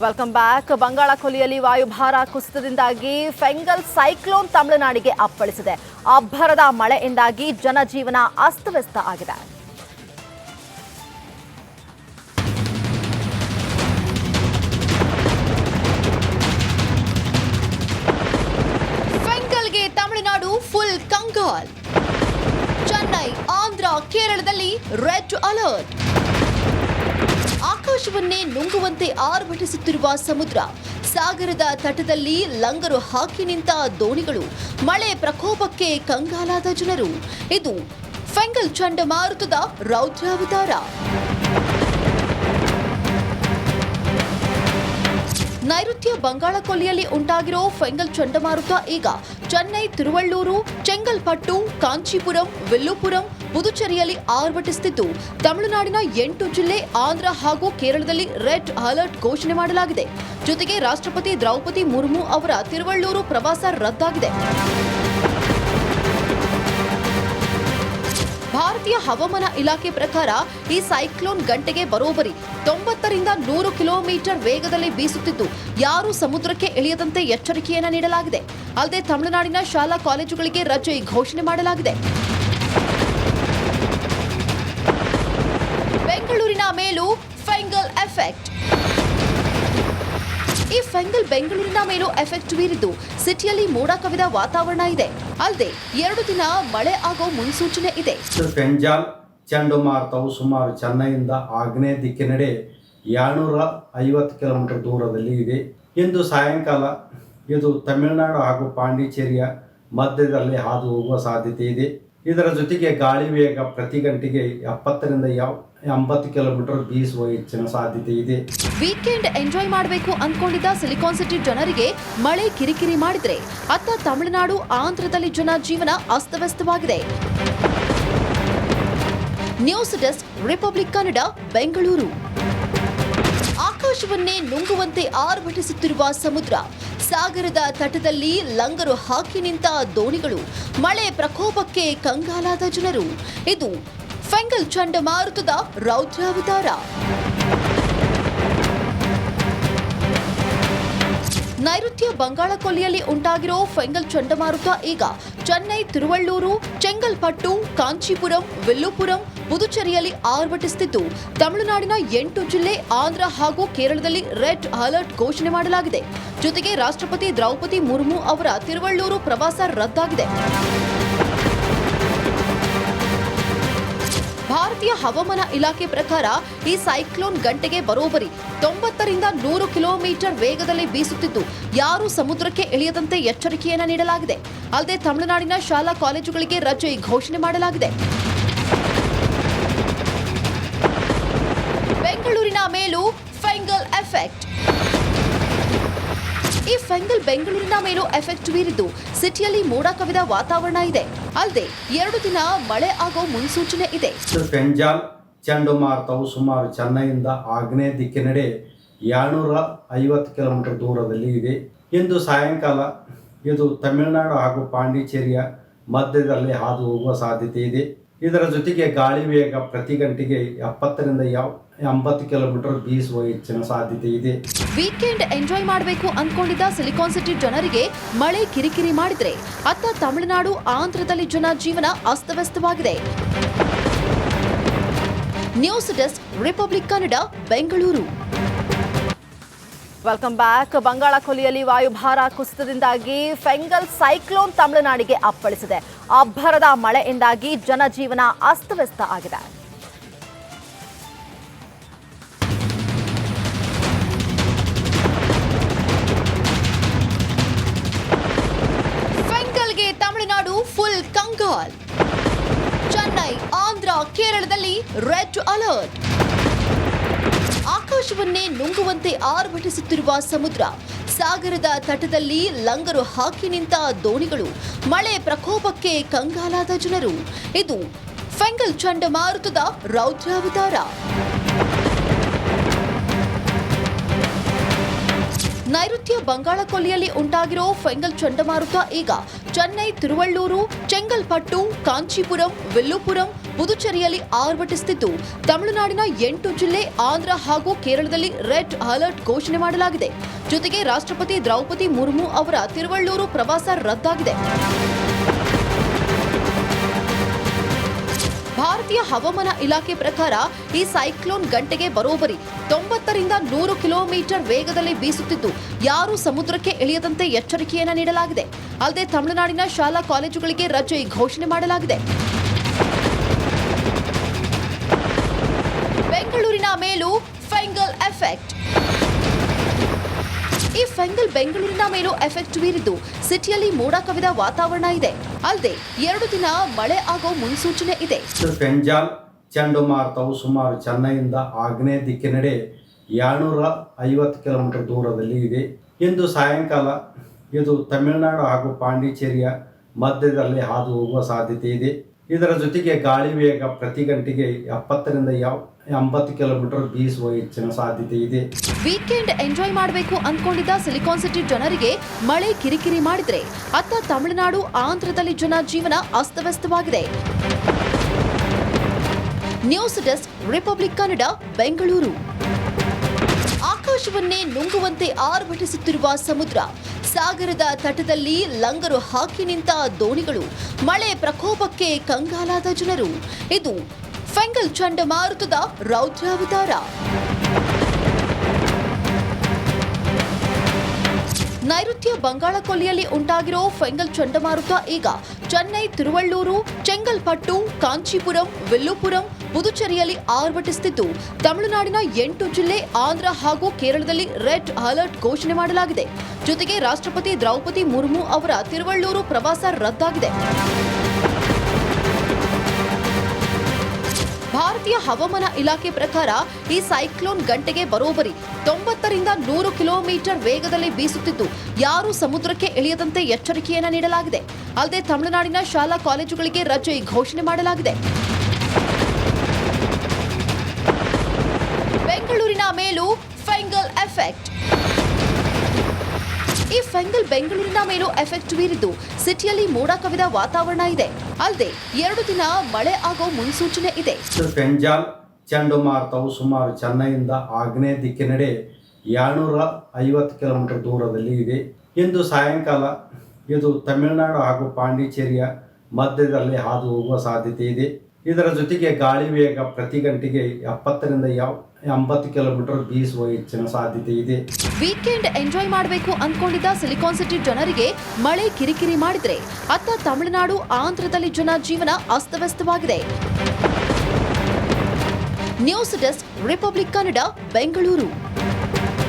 Welcome back Bangala ಕೊಲ್ಲಿಯಲ್ಲಿ ವಾಯುಭಾರ ಕುಸಿತದಿಂದಾಗಿ ಫೆಂಗಲ್ ಸೈಕ್ಲೋನ್ ತಮಿಳುನಾಡಿಗೆ ಅಪ್ಪಳಿಸಿದೆ. ಅಬ್ಬರದ ಮಳೆಯಿಂದಾಗಿ ಜನಜೀವನ ಅಸ್ತವ್ಯಸ್ತ ಆಗಿದೆ. ಫೆಂಗಲ್ಗೆ ತಮಿಳುನಾಡು ಫುಲ್ ಕಂಗಾಲ್. ಚೆನ್ನೈ, ಆಂಧ್ರ, ಕೇರಳದಲ್ಲಿ ರೆಡ್ ಅಲರ್ಟ್. ಆಕಾಶವನ್ನೇ ನುಂಗುವಂತೆ ಆರ್ಭಟಿಸುತ್ತಿರುವ ಸಮುದ್ರ, ಸಾಗರದ ತಟದಲ್ಲಿ ಲಂಗರು ಹಾಕಿ ನಿಂತ ದೋಣಿಗಳು, ಮಳೆ ಪ್ರಕೋಪಕ್ಕೆ ಕಂಗಾಲಾದ ಜನರು. ಇದು ಫೆಂಗಲ್ ಚಂಡಮಾರುತದ ರೌದ್ರಾವತಾರ. ನೈಋತ್ಯ ಬಂಗಾಳ ಕೊಲ್ಲಿಯಲ್ಲಿ ಉಂಟಾಗಿರೋ ಫೆಂಗಲ್ ಚಂಡಮಾರುತ ಈಗ ಚೆನ್ನೈ, ತಿರುವಳ್ಳೂರು, ಚೆಂಗಲ್ಪಟ್ಟು, ಕಾಂಚೀಪುರಂ, ವಿಲ್ಲುಪುರಂ, ಪುದುಚೇರಿಯಲ್ಲಿ ಆರ್ಭಟಿಸುತ್ತಿದ್ದು, ತಮಿಳುನಾಡಿನ ಎಂಟು ಜಿಲ್ಲೆ ಆಂಧ್ರ ಹಾಗೂ ಕೇರಳದಲ್ಲಿ ರೆಡ್ ಅಲರ್ಟ್ ಘೋಷಣೆ ಮಾಡಲಾಗಿದೆ. ಜೊತೆಗೆ ರಾಷ್ಟ್ರಪತಿ ದ್ರೌಪದಿ ಮುರ್ಮು ಅವರ ತಿರುವಳ್ಳೂರು ಪ್ರವಾಸ ರದ್ದಾಗಿದೆ. ಭಾರತೀಯ ಹವಾಮಾನ ಇಲಾಖೆ ಪ್ರಕಾರ ಈ ಸೈಕ್ಲೋನ್ ಗಂಟೆಗೆ ಬರೋಬರಿ ತೊಂಬತ್ತರಿಂದ ನೂರು ಕಿಲೋಮೀಟರ್ ವೇಗದಲ್ಲಿ ಬೀಸುತ್ತಿದ್ದು, ಯಾರೂ ಸಮುದ್ರಕ್ಕೆ ಇಳಿಯದಂತೆ ಎಚ್ಚರಿಕೆಯನ್ನು ನೀಡಲಾಗಿದೆ. ಅಲ್ಲದೆ ತಮಿಳುನಾಡಿನ ಶಾಲಾ ಕಾಲೇಜುಗಳಿಗೆ ರಜೆ ಘೋಷಣೆ ಮಾಡಲಾಗಿದೆ. ಬೆಂಗಳೂರಿನ ಮೇಲೂ ಫೆಂಗಲ್ ಎಫೆಕ್ಟ್. ಈ ಫೆಂಗಲ್ ಬೆಂಗಳೂರಿನ ಮೇಲೂ ಎಫೆಕ್ಟ್ ಬೀರಿದ್ದು, ಸಿಟಿಯಲ್ಲಿ ಮೋಡ ಕವಿದ ವಾತಾವರಣ ಇದೆ. ಅಲ್ಲದೆ ಎರಡು ದಿನ ಮಳೆ ಆಗೋ ಮುನ್ಸೂಚನೆ ಇದೆ. ಪೆಂಜಾಲ್ ಚಂಡಮಾರುತವು ಸುಮಾರು ಚೆನ್ನೈಯಿಂದ ಆಗ್ನೇಯ ದಿಕ್ಕಿನೆಡೆ ಏಳ್ನೂರ ಐವತ್ತು ಕಿಲೋಮೀಟರ್ ದೂರದಲ್ಲಿ ಇದೆ. ಇಂದು ಸಾಯಂಕಾಲ ಇದು ತಮಿಳುನಾಡು ಹಾಗೂ ಪಾಂಡಿಚೇರಿಯ ಮಧ್ಯದಲ್ಲಿ ಹಾದು ಹೋಗುವ ಸಾಧ್ಯತೆ ಇದೆ. ಇದರ ಜೊತೆಗೆ ಗಾಳಿ ವೇಗ ಪ್ರತಿ ಗಂಟೆಗೆ ಎಪ್ಪತ್ತರಿಂದ ಎಂಬತ್ತು ಕಿಲೋಮೀಟರ್ ಬೀಸುವ ಹೆಚ್ಚಿನ ಸಾಧ್ಯತೆ ಇದೆ. ವೀಕೆಂಡ್ ಎಂಜಾಯ್ ಮಾಡಬೇಕು ಅಂದ್ಕೊಂಡಿದ್ದ ಸಿಲಿಕಾನ್ ಸಿಟಿ ಜನರಿಗೆ ಮಳೆ ಕಿರಿಕಿರಿ ಮಾಡಿದ್ರೆ ಅತ್ತ ತಮಿಳುನಾಡು, ಆಂಧ್ರದಲ್ಲಿ ಜನ ಜೀವನ ಅಸ್ತವ್ಯಸ್ತವಾಗಿದೆ. News desk republic Kannada Bengaluru ಆಕಾಶವನ್ನೇ ನುಂಗುವಂತೆ ಆರ್ಭಟಿಸುತ್ತಿರುವ ಸಮುದ್ರ ಸಾಗರದ ತಟದಲ್ಲಿ ಲಂಗರು ಹಾಕಿ ನಿಂತ ದೋಣಿಗಳು ಮಳೆ ಪ್ರಕೋಪಕ್ಕೆ ಕಂಗಾಲಾದ ಜನರು. ಇದು ಫೆಂಗಲ್ ಚಂಡಮಾರುತದ ರೌದ್ರಾವತಾರ. ನೈಋತ್ಯ ಬಂಗಾಳಕೊಲ್ಲಿಯಲ್ಲಿ ಉಂಟಾಗಿರೋ ಫೆಂಗಲ್ ಚಂಡಮಾರುತ ಈಗ ಚೆನ್ನೈ, ತಿರುವಳ್ಳೂರು, ಚೆಂಗಲ್ಪಟ್ಟು, ಕಾಂಚೀಪುರಂ, ವಿಲ್ಲುಪುರಂ, ಪುದುಚೇರಿಯಲ್ಲಿ ಆರ್ಭಟಿಸುತ್ತಿದ್ದು, ತಮಿಳುನಾಡಿನ ಎಂಟು ಜಿಲ್ಲೆ ಆಂಧ್ರ ಹಾಗೂ ಕೇರಳದಲ್ಲಿ ರೆಡ್ ಅಲರ್ಟ್ ಘೋಷಣೆ ಮಾಡಲಾಗಿದೆ. ಜೊತೆಗೆ ರಾಷ್ಟ್ರಪತಿ ದ್ರೌಪದಿ ಮುರ್ಮು ಅವರ ತಿರುವಳ್ಳೂರು ಪ್ರವಾಸ ರದ್ದಾಗಿದೆ. ಭಾರತೀಯ ಹವಾಮಾನ ಇಲಾಖೆ ಪ್ರಕಾರ ಈ ಸೈಕ್ಲೋನ್ ಗಂಟೆಗೆ ಬರೋಬರಿ ತೊಂಬತ್ತರಿಂದ ನೂರು ಕಿಲೋಮೀಟರ್ ವೇಗದಲ್ಲಿ ಬೀಸುತ್ತಿದ್ದು, ಯಾರೂ ಸಮುದ್ರಕ್ಕೆ ಇಳಿಯದಂತೆ ಎಚ್ಚರಿಕೆಯನ್ನು ನೀಡಲಾಗಿದೆ. ಅಲ್ಲದೆ ತಮಿಳುನಾಡಿನ ಶಾಲಾ ಕಾಲೇಜುಗಳಿಗೆ ರಜೆ ಘೋಷಣೆ ಮಾಡಲಾಗಿದೆ. ಬೆಂಗಳೂರಿನ ಮೇಲೂ ಫೆಂಗಲ್ ಎಫೆಕ್ಟ್. ಈ ಫೆಂಗಲ್ ಬೆಂಗಳೂರಿನ ಮೇಲೂ ಎಫೆಕ್ಟ್ ಬೀರಿದ್ದು ಸಿಟಿಯಲ್ಲಿ ಮೋಡ ಕವಿದ ವಾತಾವರಣ ಇದೆ. ಅಲ್ಲದೆ ಎರಡು ದಿನ ಮಳೆ ಆಗೋ ಮುನ್ಸೂಚನೆ ಇದೆ. ಫೆಂಜಾಲ್ ಚಂಡಮಾರುತವು ಸುಮಾರು ಚೆನ್ನೈಯಿಂದ ಆಗ್ನೇಯ ದಿಕ್ಕಿನೆಡೆ ಏಳ್ನೂರ ಐವತ್ತು ಕಿಲೋಮೀಟರ್ ದೂರದಲ್ಲಿ ಇದೆ. ಇಂದು ಸಾಯಂಕಾಲ ಇದು ತಮಿಳುನಾಡು ಹಾಗೂ ಪಾಂಡಿಚೇರಿಯ ಮಧ್ಯದಲ್ಲಿ ಹಾದು ಹೋಗುವ ಸಾಧ್ಯತೆ ಇದೆ. ಇದರ ಜೊತೆಗೆ ಗಾಳಿ ವೇಗ ಪ್ರತಿ ಗಂಟೆಗೆ ಎಪ್ಪತ್ತರಿಂದ ಯಾವ ಎಂಬತ್ತು ಕಿಲೋಮೀಟರ್ ಬೀಸುವ ಹೆಚ್ಚಿನ ಸಾಧ್ಯತೆ ಇದೆ. ವೀಕೆಂಡ್ ಎಂಜಾಯ್ ಮಾಡಬೇಕು ಅಂದ್ಕೊಂಡಿದ್ದ ಸಿಲಿಕಾನ್ ಸಿಟಿ ಜನರಿಗೆ ಮಳೆ ಕಿರಿಕಿರಿ ಮಾಡಿದ್ರೆ ಅತ್ತ ತಮಿಳುನಾಡು ಆಂಧ್ರದಲ್ಲಿ ಜನ ಜೀವನ ಅಸ್ತವ್ಯಸ್ತವಾಗಿದೆ. News desk republic Kannada Bengaluru welcome back Bangala ಕೊಲ್ಲಿಯಲ್ಲಿ ವಾಯುಭಾರ ಕುಸಿತದಿಂದಾಗಿ ಫೆಂಗಲ್ ಸೈಕ್ಲೋನ್ ತಮಿಳುನಾಡಿಗೆ ಅಪ್ಪಳಿಸಿದೆ. ಅಬ್ಬರದ ಮಳೆಯಿಂದಾಗಿ ಜನಜೀವನ ಅಸ್ತವ್ಯಸ್ತ ಆಗಿದೆ. ಕೇರಳದಲ್ಲಿ ರೆಡ್ ಅಲರ್ಟ್. ಆಕಾಶವನ್ನೇ ನುಂಗುವಂತೆ ಆರ್ಭಟಿಸುತ್ತಿರುವ ಸಮುದ್ರ, ಸಾಗರದ ತಟದಲ್ಲಿ ಲಂಗರು ಹಾಕಿ ನಿಂತ ದೋಣಿಗಳು, ಮಳೆ ಪ್ರಕೋಪಕ್ಕೆ ಕಂಗಾಲಾದ ಜನರು. ಇದು ಫೆಂಗಲ್ ಚಂಡಮಾರುತದ ರೌದ್ರಾವತಾರ. ನೈಋತ್ಯ ಬಂಗಾಳಕೊಲ್ಲಿಯಲ್ಲಿ ಉಂಟಾಗಿರೋ ಫೆಂಗಲ್ ಚಂಡಮಾರುತ ಈಗ ಚೆನ್ನೈ, ತಿರುವಳ್ಳೂರು, ಚೆಂಗಲ್ಪಟ್ಟು, ಕಾಂಚೀಪುರಂ, ವಿಲ್ಲುಪುರಂ, ಪುದುಚೇರಿಯಲ್ಲಿ ಆರ್ಭಟಿಸುತ್ತಿದ್ದು, ತಮಿಳುನಾಡಿನ ಎಂಟು ಜಿಲ್ಲೆ ಆಂಧ್ರ ಹಾಗೂ ಕೇರಳದಲ್ಲಿ ರೆಡ್ ಅಲರ್ಟ್ ಘೋಷಣೆ ಮಾಡಲಾಗಿದೆ. ಜೊತೆಗೆ ರಾಷ್ಟ್ರಪತಿ ದ್ರೌಪದಿ ಮುರ್ಮು ಅವರ ತಿರುವಳ್ಳೂರು ಪ್ರವಾಸ ರದ್ದಾಗಿದೆ. ಭಾರತೀಯ ಹವಾಮಾನ ಇಲಾಖೆ ಪ್ರಕಾರ ಈ ಸೈಕ್ಲೋನ್ ಗಂಟೆಗೆ ಬರೋಬರಿ ತೊಂಬತ್ತರಿಂದ ನೂರು ಕಿಲೋಮೀಟರ್ ವೇಗದಲ್ಲಿ ಬೀಸುತ್ತಿದ್ದು, ಯಾರೂ ಸಮುದ್ರಕ್ಕೆ ಇಳಿಯದಂತೆ ಎಚ್ಚರಿಕೆಯನ್ನು ನೀಡಲಾಗಿದೆ. ಅಲ್ಲದೆ ತಮಿಳುನಾಡಿನ ಶಾಲಾ ಕಾಲೇಜುಗಳಿಗೆ ರಜೆ ಘೋಷಣೆ ಮಾಡಲಾಗಿದೆ. ಬೆಂಗಳೂರಿನ ಮೇಲೂ ಫೆಂಗಲ್ ಬೆಂಗಳೂರಿನ ಮೇಲೂ ಎಫೆಕ್ಟ್ ಬೀರಿದ್ದು ಸಿಟಿಯಲ್ಲಿ ಮೋಡ ಕವಿದ ವಾತಾವರಣ ಇದೆ. ಅಲ್ಲದೆ ಎರಡು ದಿನ ಮಳೆ ಆಗೋ ಮುನ್ಸೂಚನೆ ಇದೆ. ಫೆಂಜಾಲ್ ಚಂಡಮಾರುತವು ಸುಮಾರು ಚೆನ್ನೈಯಿಂದ ಆಗ್ನೇಯ ದಿಕ್ಕಿನೆಡೆ ಏಳ್ನೂರ ಐವತ್ತು ಕಿಲೋಮೀಟರ್ ದೂರದಲ್ಲಿ ಇದೆ. ಇಂದು ಸಾಯಂಕಾಲ ಇದು ತಮಿಳುನಾಡು ಹಾಗೂ ಪಾಂಡಿಚೇರಿಯ ಮಧ್ಯದಲ್ಲಿ ಹಾದು ಹೋಗುವ ಸಾಧ್ಯತೆ ಇದೆ. ಇದರ ಜೊತೆಗೆ ಗಾಳಿ ವೇಗ ಪ್ರತಿ ಗಂಟೆಗೆ ಎಪ್ಪತ್ತರಿಂದ ಯಾವ ಎಂಬತ್ತು ಕಿಲೋಮೀಟರ್ ಬೀಸುವ ಹೆಚ್ಚಿನ ಸಾಧ್ಯತೆ ಇದೆ. ವೀಕೆಂಡ್ ಎಂಜಾಯ್ ಮಾಡಬೇಕು ಅಂದ್ಕೊಂಡಿದ್ದ ಸಿಲಿಕಾನ್ ಸಿಟಿ ಜನರಿಗೆ ಮಳೆ ಕಿರಿಕಿರಿ ಮಾಡಿದ್ರೆ ಅತ್ತ ತಮಿಳುನಾಡು, ಆಂಧ್ರದಲ್ಲಿ ಜನ ಜೀವನ ಅಸ್ತವ್ಯಸ್ತವಾಗಿದೆ. News desk republic Kannada Bengaluru ಆಕಾಶವನ್ನೇ ನುಂಗುವಂತೆ ಆರ್ಭಟಿಸುತ್ತಿರುವ ಸಮುದ್ರ, ಸಾಗರದ ತಟದಲ್ಲಿ ಲಂಗರು ಹಾಕಿ ನಿಂತ ದೋಣಿಗಳು, ಮಳೆ ಪ್ರಕೋಪಕ್ಕೆ ಕಂಗಾಲಾದ ಜನರು. ಇದು ಫೆಂಗಲ್ ಚಂಡಮಾರುತದ ರೌದ್ರಾವತಾರ ನೈಋತ್ಯ ಬಂಗಾಳ ಕೊಲ್ಲಿಯಲ್ಲಿ ಉಂಟಾಗಿರೋ ಫೆಂಗಲ್ ಚಂಡಮಾರುತ ಈಗ ಚೆನ್ನೈ, ತಿರುವಳ್ಳೂರು, ಚೆಂಗಲ್ಪಟ್ಟು, ಕಾಂಚೀಪುರಂ, ವಿಲ್ಲುಪುರಂ, ಪುದುಚೇರಿಯಲ್ಲಿ ಆರ್ಭಟಿಸುತ್ತಿದ್ದು ತಮಿಳುನಾಡಿನ ಎಂಟು ಜಿಲ್ಲೆ ಆಂಧ್ರ ಹಾಗೂ ಕೇರಳದಲ್ಲಿ ರೆಡ್ ಅಲರ್ಟ್ ಘೋಷಣೆ ಮಾಡಲಾಗಿದೆ. ಜೊತೆಗೆ ರಾಷ್ಟ್ರಪತಿ ದ್ರೌಪದಿ ಮುರ್ಮು ಅವರ ತಿರುವಳ್ಳೂರು ಪ್ರವಾಸ ರದ್ದಾಗಿದೆ. ಭಾರತೀಯ ಹವಾಮಾನ ಇಲಾಖೆ ಪ್ರಕಾರ ಈ ಸೈಕ್ಲೋನ್ ಗಂಟೆಗೆ ಬರೋಬರಿ ತೊಂಬತ್ತರಿಂದ ನೂರು ಕಿಲೋಮೀಟರ್ ವೇಗದಲ್ಲಿ ಬೀಸುತ್ತಿದ್ದು, ಯಾರೂ ಸಮುದ್ರಕ್ಕೆ ಇಳಿಯದಂತೆ ಎಚ್ಚರಿಕೆಯನ್ನು ನೀಡಲಾಗಿದೆ. ಅಲ್ಲದೆ ತಮಿಳುನಾಡಿನ ಶಾಲಾ ಕಾಲೇಜುಗಳಿಗೆ ರಜೆ ಘೋಷಣೆ ಮಾಡಲಾಗಿದೆ. ಬೆಂಗಳೂರಿನ ಮೇಲೂ ಫೆಂಗಲ್ ಎಫೆಕ್ಟ್. ಈ ಫೆಂಗಲ್ ಬೆಂಗಳೂರಿನ ಮೇಲೂ ಎಫೆಕ್ಟ್ ಬೀರಿದ್ದು ಸಿಟಿಯಲ್ಲಿ ಮೋಡ ಕವಿದ ವಾತಾವರಣ ಇದೆ. ಅಲ್ಲದೆ ಎರಡು ದಿನ ಮಳೆ ಆಗೋ ಮುನ್ಸೂಚನೆ ಇದೆ. ಫೆಂಜಾಲ್ ಚಂಡಮಾರುತವು ಸುಮಾರು ಚೆನ್ನೈಯಿಂದ ಆಗ್ನೇಯ ದಿಕ್ಕಿನೆಡೆ ಏಳ್ನೂರ ಐವತ್ತು ಕಿಲೋಮೀಟರ್ ದೂರದಲ್ಲಿ ಇದೆ. ಇಂದು ಸಾಯಂಕಾಲ ಇದು ತಮಿಳುನಾಡು ಹಾಗೂ ಪಾಂಡಿಚೇರಿಯ ಮಧ್ಯದಲ್ಲಿ ಹಾದು ಹೋಗುವ ಸಾಧ್ಯತೆ ಇದೆ. ಇದರ ಜೊತೆಗೆ ಗಾಳಿ ವೇಗ ಪ್ರತಿ ಗಂಟೆಗೆ ಎಪ್ಪತ್ತರಿಂದ ಯಾವ ಎಂಬತ್ತು ಕಿಲೋಮೀಟರ್ ಬೀಸುವ ಹೆಚ್ಚಿನ ಸಾಧ್ಯತೆ ಇದೆ. ವೀಕೆಂಡ್ ಎಂಜಾಯ್ ಮಾಡಬೇಕು ಅಂದ್ಕೊಂಡಿದ್ದ ಸಿಲಿಕಾನ್ ಸಿಟಿ ಜನರಿಗೆ ಮಳೆ ಕಿರಿಕಿರಿ ಮಾಡಿದ್ರೆ ಅತ್ತ ತಮಿಳುನಾಡು, ಆಂಧ್ರದಲ್ಲಿ ಜನ ಜೀವನ ಅಸ್ತವ್ಯಸ್ತವಾಗಿದೆ. News desk republic Kannada Bengaluru